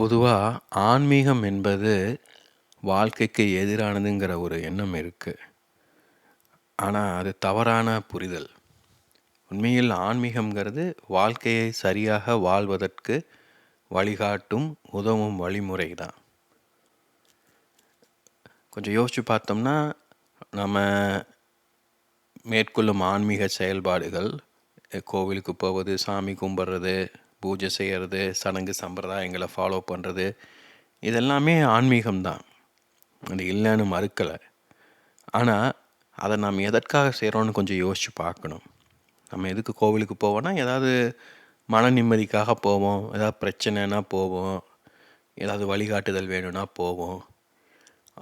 பொதுவாக ஆன்மீகம் என்பது வாழ்க்கைக்கு எதிரானதுங்கிற ஒரு எண்ணம் இருக்குது ஆனால் அது தவறான புரிதல். உண்மையில் ஆன்மீகம்ங்கிறது வாழ்க்கையை சரியாக வாழ்வதற்கு வழிகாட்டும் உதவும் வழிமுறை தான் கொஞ்சம் யோசித்து பார்த்தோம்னா நம்ம மேற்கொள்ளும் ஆன்மீக செயல்பாடுகள் கோவிலுக்கு போவது சாமி கும்பிட்றது பூஜை செய்கிறது சடங்கு சம்பிரதாயங்களை ஃபாலோ பண்ணுறது இதெல்லாமே ஆன்மீகம்தான். அது இல்லைன்னு மறுக்கலை. ஆனால் அதை நாம் எதற்காக செய்கிறோன்னு கொஞ்சம் யோசித்து பார்க்கணும். நம்ம எதுக்கு கோவிலுக்கு போவோம்னா ஏதாவது மன நிம்மதிக்காக போவோம் ஏதாவது பிரச்சனைனா போவோம் ஏதாவது வழிகாட்டுதல் வேணும்னா போவோம்.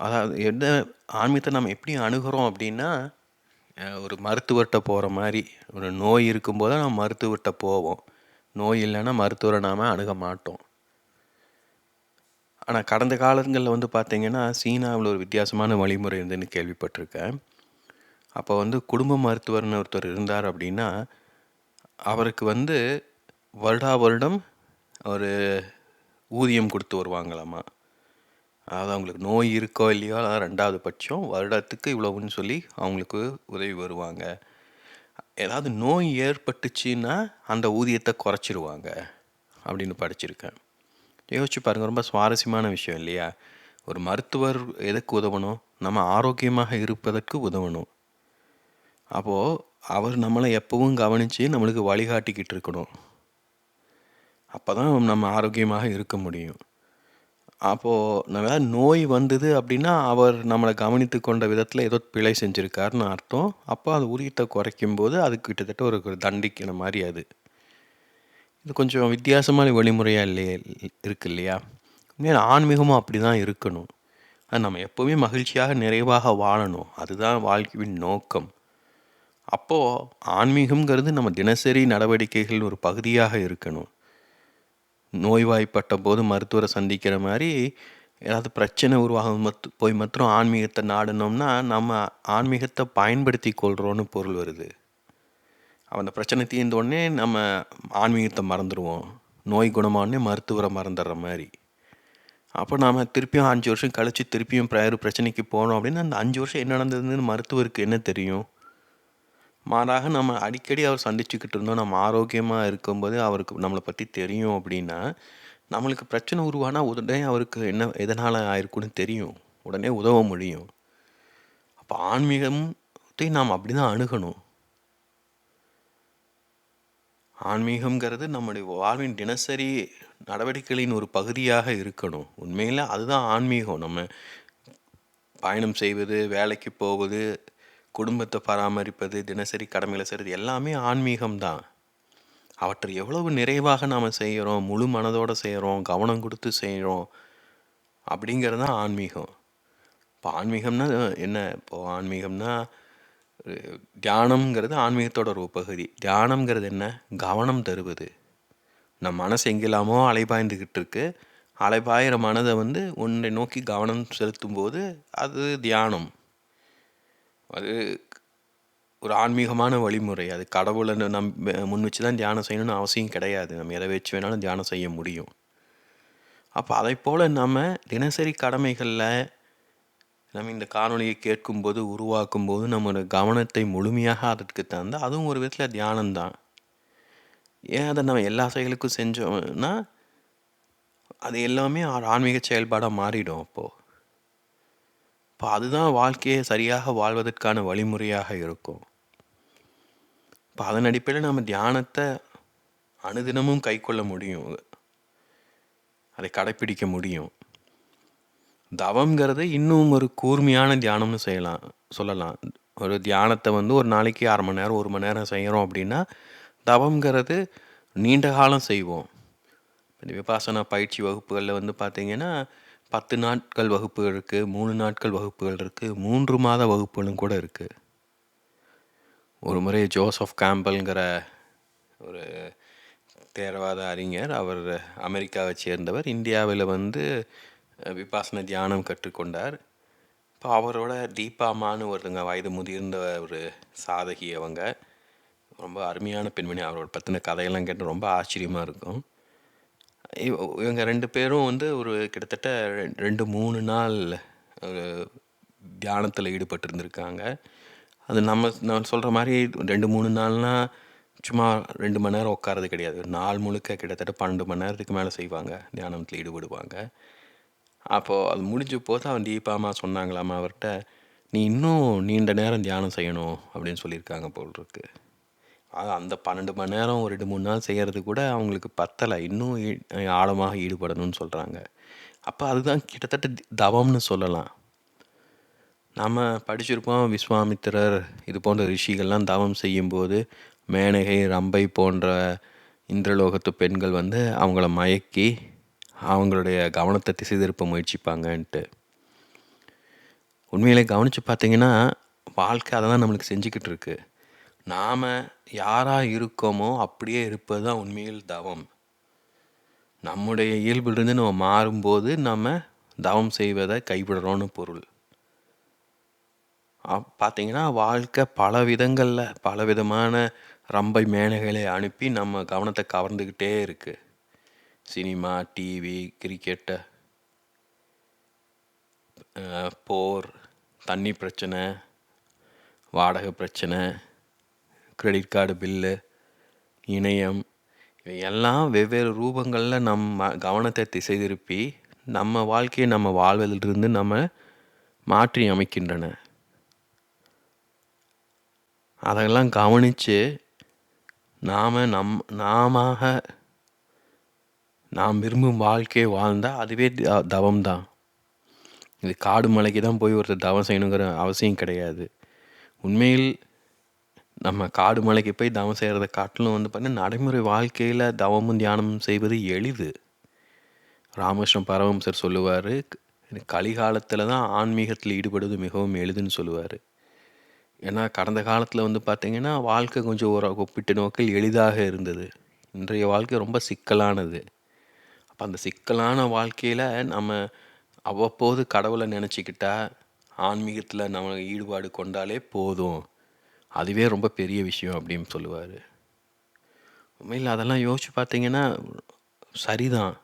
அதாவது எந்த ஆன்மீகத்தை நம்ம எப்படி அணுகிறோம் அப்படின்னா ஒரு மருத்துவர்கிட்ட போகிற மாதிரி ஒரு நோய் இருக்கும்போது நம்ம மருத்துவர்கிட்ட போவோம். நோய் இல்லைன்னா மருத்துவரை நாம் அணுக மாட்டோம். ஆனால் கடந்த காலங்களில் வந்து பார்த்திங்கன்னா சீனாவில் ஒரு வித்தியாசமான வழிமுறை இருந்துன்னு கேள்விப்பட்டிருக்கேன். அப்போ வந்து குடும்ப மருத்துவர்னு ஒருத்தர் இருந்தார் அப்படின்னா அவருக்கு வந்து வருடா வருடம் ஒரு ஊதியம் கொடுத்து வருவாங்களாமா? அதாவது அவங்களுக்கு நோய் இருக்கோ இல்லையோ அதான் ரெண்டாவது பட்சம். வருடத்துக்கு இவ்வளவுன்னு சொல்லி அவங்களுக்கு உதவி வருவாங்க. ஏதாவது நோய் ஏற்பட்டுச்சுன்னா அந்த ஊதியத்தை குறைச்சிருவாங்க அப்படின்னு படிச்சிருக்கேன். யோசிச்சு பாருங்கள் ரொம்ப சுவாரஸ்யமான விஷயம் இல்லையா? ஒரு மருத்துவர் எதுக்கு உதவணும்? நம்ம ஆரோக்கியமாக இருப்பதற்கு உதவணும். அப்போது அவர் நம்மளை எப்பவும் கவனித்து நம்மளுக்கு வழிகாட்டிக்கிட்டு இருக்கணும். அப்போ தான் நம்ம ஆரோக்கியமாக இருக்க முடியும். அப்போது நம்ம ஏதாவது நோய் வந்தது அப்படின்னா அவர் நம்மளை கவனித்து கொண்ட விதத்தில் ஏதோ பிழை செஞ்சுருக்காருன்னு அர்த்தம். அப்போ அது உரியத்தை குறைக்கும்போது அது கிட்டத்தட்ட ஒரு ஒரு தண்டிக்கிற மாதிரி அது. இது கொஞ்சம் வித்தியாசமான வழிமுறையாக இல்லையே இருக்கு இல்லையா? ஆன்மீகமும் அப்படி தான் இருக்கணும். அது நம்ம எப்போவுமே மகிழ்ச்சியாக நிறைவாக வாழணும். அதுதான் வாழ்க்கையின் நோக்கம். அப்போது ஆன்மீகம்ங்கிறது நம்ம தினசரி நடவடிக்கைகள் ஒரு பகுதியாக இருக்கணும். நோய்வாய்ப்பட்ட போது மருத்துவரை சந்திக்கிற மாதிரி ஏதாவது பிரச்சனை உருவாகும் மத் போய் மற்றும் ஆன்மீகத்தை நாடினோம்னா நம்ம ஆன்மீகத்தை பயன்படுத்தி கொள்கிறோன்னு பொருள் வருது. அந்த பிரச்சனை தீர்ந்த உடனே நம்ம ஆன்மீகத்தை மறந்துடுவோம். நோய் குணமானே மருத்துவரை மறந்துடுற மாதிரி. அப்போ நாம் திருப்பியும் அஞ்சு வருஷம் கழித்து திருப்பியும் ப்ரையர் பிரச்சனைக்கு போனோம் அப்படின்னா அந்த அஞ்சு வருஷம் என்ன நடந்ததுன்னு மருத்துவருக்கு என்ன தெரியும்? மாறாக நம்ம அடிக்கடி அவர் சந்திச்சுக்கிட்டு இருந்தோம். நம்ம ஆரோக்கியமாக இருக்கும்போது அவருக்கு நம்மளை பற்றி தெரியும் அப்படின்னா நம்மளுக்கு பிரச்சனை உருவானா உடனே அவருக்கு என்ன எதனால் ஆயிருக்குன்னு தெரியும். உடனே உதவ முடியும். அப்போ ஆன்மீகத்தை நாம் அப்படி தான் அணுகணும். ஆன்மீகம்ங்கிறது நம்முடைய வாழ்வின் தினசரி நடவடிக்கைகளின் ஒரு பகுதியாக இருக்கணும். உண்மையில் அதுதான் ஆன்மீகம். நம்ம பயணம் செய்வது வேலைக்கு போவது குடும்பத்தை பராமரிப்பது தினசரி கடமைகளை செய்கிறது எல்லாமே ஆன்மீகம்தான். அவற்றை எவ்வளவு நிறைவாக நாம் செய்கிறோம் முழு மனதோடு செய்கிறோம் கவனம் கொடுத்து செய்கிறோம் அப்படிங்கிறது தான் ஆன்மீகம். இப்போ ஆன்மீகம்னா என்ன? இப்போது ஆன்மீகம்னா தியானம்ங்கிறது ஆன்மீகத்தோட ஒரு பகுதி தியானம்ங்கிறது என்ன? கவனம் தருவது. நம் மனசு எங்கெல்லாமோ அலைபாய்ந்துக்கிட்டு இருக்கு அலைபாயிற மனதை வந்து ஒன்றை நோக்கி கவனம் செலுத்தும் போது அது தியானம். அது ஒரு ஆன்மீகமான வழிமுறை. அது கடவுளை நம் முன் வச்சு தான் தியானம் செய்யணும்னு அவசியம் கிடையாது. நம்ம எதை வச்சு வேணாலும் தியானம் செய்ய முடியும். அப்போ அதை போல் நம்ம தினசரி கடமைகளில் நம்ம இந்த காணொலியை கேட்கும்போது உருவாக்கும் போது நம்மளோட கவனத்தை முழுமையாக அதற்கு தந்து அதுவும் ஒரு விதத்தில் தியானம்தான். ஏன் அதை நம்ம எல்லா செயலுக்கும் செஞ்சோம்னா அது எல்லாமே ஆன்மீக செயல்பாடாக மாறிடும் அப்போது இப்போ அதுதான் வாழ்க்கையை சரியாக வாழ்வதற்கான வழிமுறையாக இருக்கும். இப்போ அதன் அடிப்படையில் நம்ம தியானத்தை அனுதினமும் கை கொள்ள முடியும். அதை கடைப்பிடிக்க முடியும். தவங்கிறது இன்னும் ஒரு கூர்மையான தியானம்னு செய்யலாம் சொல்லலாம். ஒரு தியானத்தை வந்து ஒரு நாளைக்கு அரை மணி நேரம் ஒரு மணி நேரம் செய்கிறோம் அப்படின்னா தவங்கிறது நீண்ட காலம் செய்வோம். இந்த விபாசனா பயிற்சி வகுப்புகளில் வந்து பார்த்திங்கன்னா பத்து நாட்கள் வகுப்புகள் இருக்குது மூணு நாட்கள் வகுப்புகள் இருக்குது மூன்று மாத வகுப்புகளும் கூட இருக்குது ஒரு முறை ஜோசப் கேம்பல்ங்கிற ஒரு தேரவாத அறிஞர் அவர் அமெரிக்காவை சேர்ந்தவர் இந்தியாவில் வந்து விபாசன தியானம் கற்றுக்கொண்டார். இப்போ அவரோட தீபாமான்னு ஒருத்தங்க வயது முதிர்ந்த ஒரு சாதகி அவங்க. ரொம்ப அருமையான பெண்மணி அவரோட பற்றின கதையெல்லாம் கேட்டு ரொம்ப ஆச்சரியமாக இருக்கும். இவ் இவங்க 2 பேரும் வந்து ஒரு கிட்டத்தட்ட 2, 3 நாள் ஒரு தியானத்தில ஈடுபட்டிருந்திருக்காங்க. அது நம்ம நான் சொல்ற மாரி 2, 3 நாள்னா, சும்மா 2 மணி நேரம் உட்கார்றது கிடையாது. நாள் முழுக்க கிட்டத்தட்ட 12 மணி நேரத்துக்கு மேல செய்வாங்க. தியானத்தில் ஈடுபடுவாங்க. அப்போ அது முடிஞ்ச போது அவன் தீபா அம்மா சொன்னாங்களாமா அவர்ட்ட, "நீ இன்னும் நீண்ட நேரம் தியானம் செய்யணும்." அப்படின்னு சொல்லியிருக்காங்க போலருக்கு அந்த 12 மணி நேரம் ஒரு 2, 3 நாள் செய்யறது கூட அவங்களுக்கு பத்தல. இன்னும் ஈ ஆழமாக ஈடுபடணும்னு சொல்றாங்க. அப்ப அதுதான் கிட்டத்தட்ட தி தவம்னு சொல்லலாம். நாம படிச்சிருப்போம் விஸ்வாமித்திரர் இது போன்ற ரிஷிகள்லாம் தவம் செய்யும்போது, மேனகை, ரம்பை போன்ற இந்திரலோகத்து பெண்கள் வந்து அவங்கள மயக்கி, அவங்களுடைய கவனத்த திசை திருப்ப முயற்சிப்பாங்கன்ட்டு. உண்மையிலே கவனிச்சு பார்த்தீங்கன்னா, வாழ்க்கை அதெல்லாம் நம்மளுக்கு செஞ்சுக்கிட்டு இருக்கு. நாம் யாராக இருக்கோமோ, அப்படியே இருப்பது தான் உண்மையில் தவம். நம்முடைய இயல்பிலிருந்து நம்ம மாறும்போது, நம்ம தவம் செய்வதை கைவிடுறோன்னு பொருள். பார்த்தீங்கன்னா, வாழ்க்கை பல விதங்களில் பல விதமான ரம்பை, மேனைகளை அனுப்பி நம்ம கவனத்தை கவர்ந்துக்கிட்டே இருக்குது சினிமா, டிவி, கிரிக்கெட்டு போர், தண்ணி பிரச்சனை, வாடகை பிரச்சனை, கிரெடிட் கார்டு பில்லு, இணையம் இவை எல்லாம் வெவ்வேறு ரூபங்களில் நம்ம கவனத்தை திசை திருப்பி, நம்ம வாழ்க்கையை நம்ம வாழ்வதிலிருந்து நம்ம மாற்றி அமைக்கின்றன. அதெல்லாம் கவனிச்சு, நாம் நம் நாமாக நாம் விரும்பும் வாழ்க்கையை வாழ்ந்தால் அதுவே தவம் தான். இது காடு, மலைக்கு தான் போய் ஒருத்தர் தவம் செய்யணுங்கிற அவசியம் கிடையாது. உண்மையில் நம்ம காடு, மலைக்கு போய் தவம் செய்கிறத காட்டிலும் வந்து பார்த்தீங்கன்னா, நடைமுறை வாழ்க்கையில் தவமும், தியானமும் செய்வது எளிது. ராமகிருஷ்ணன் பரமஹம்சர் சொல்லுவார் கலிகாலத்தில் தான் ஆன்மீகத்தில் ஈடுபடுவது மிகவும் எளிதுன்னு" சொல்லுவார் ஏன்னா, கடந்த காலத்தில் வந்து பார்த்திங்கன்னா வாழ்க்கை கொஞ்சம் ஒரு ஒப்பிட்டு நோக்கில் எளிதாக இருந்தது. இன்றைய வாழ்க்கை ரொம்ப சிக்கலானது. அப்போ அந்த சிக்கலான வாழ்க்கையில் நம்ம அவ்வப்போது கடவுளை நினச்சிக்கிட்டா ஆன்மீகத்தில் நம்ம ஈடுபாடு கொண்டாலே போதும். அதுவே ரொம்ப பெரிய விஷயம் அப்படின்னு சொல்லுவார் உண்மையில் அதெல்லாம் யோசித்து பார்த்தீங்கன்னா, சரிதான்.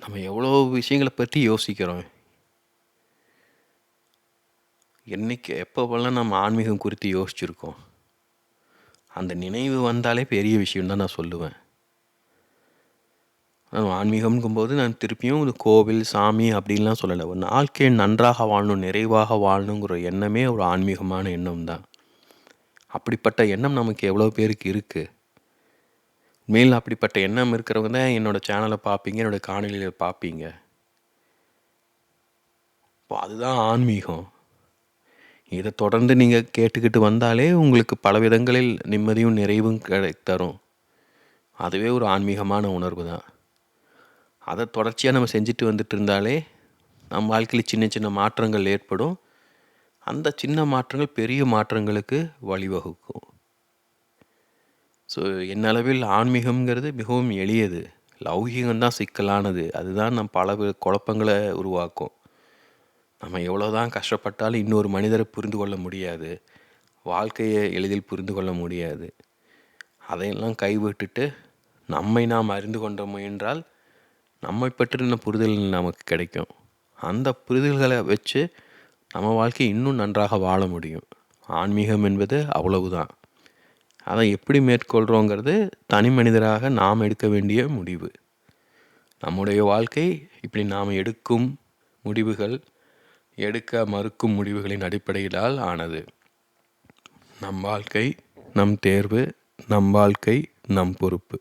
நம்ம எவ்வளோ விஷயங்கள பற்றி யோசிக்கிறோம். என்னைக்கு எப்போவெல்லாம் நம்ம ஆன்மீகம் குறித்து யோசிச்சிருக்கோம். அந்த நினைவு வந்தாலே பெரிய விஷயம் தான் நான் சொல்லுவேன். ஆன்மீகம்ங்கும்போது நான் திருப்பியும் ஒரு கோவில், சாமி அப்படின்லாம் சொல்லலை ஒரு வாழ்க்கைய நன்றாக வாழணும், நிறைவாக வாழணுங்கிற எண்ணமே ஒரு ஆன்மீகமான எண்ணம் தான். அப்படிப்பட்ட எண்ணம் நமக்கு எவ்வளோ பேருக்கு இருக்குது உண்மையில் அப்படிப்பட்ட எண்ணம் இருக்கிறவங்க தான் என்னோட சேனலை பார்ப்பீங்க, என்னோட காணொலியில் பார்ப்பீங்க. இப்போ அதுதான் ஆன்மீகம். இதை தொடர்ந்து நீங்கள் கேட்டுக்கிட்டு வந்தாலே, உங்களுக்கு பல விதங்களில் நிம்மதியும், நிறைவும் கிடை தரும். அதுவே ஒரு ஆன்மீகமான உணர்வு தான். அதை தொடர்ச்சியாக நம்ம செஞ்சுட்டு வந்துட்டு இருந்தாலே, நம் வாழ்க்கையில் சின்ன சின்ன மாற்றங்கள் ஏற்படும். அந்த சின்ன மாற்றங்கள் பெரிய மாற்றங்களுக்கு வழிவகுக்கும். ஸோ, என் அளவில் ஆன்மீகம்ங்கிறது மிகவும் எளியது. லௌகீகம் தான் சிக்கலானது. அதுதான் நம் பல குழப்பங்களை உருவாக்கும். நம்ம எவ்வளோதான் கஷ்டப்பட்டாலும் இன்னொரு மனிதரை புரிந்து கொள்ள முடியாது. வாழ்க்கையை எளிதில் புரிந்து கொள்ள முடியாது. அதையெல்லாம் கைவிட்டுட்டு, நம்மை நாம் அறிந்து கொண்ட முயன்றால், நம்மை பற்றின புரிதல் நமக்கு கிடைக்கும். அந்த புரிதல்களை வச்சு, நம்ம வாழ்க்கை இன்னும் நன்றாக வாழ முடியும். ஆன்மீகம் என்பது அவ்வளவுதான். அதை எப்படி மேற்கொள்கிறோங்கிறது தனி மனிதராக நாம் எடுக்க வேண்டிய முடிவு. நம்முடைய வாழ்க்கை இப்படி நாம் எடுக்கும் முடிவுகள், எடுக்க மறுக்கும் முடிவுகளின் அடிப்படையிலால் ஆனது. நம் வாழ்க்கை, நம் தேர்வு, நம் வாழ்க்கை, நம் பொறுப்பு.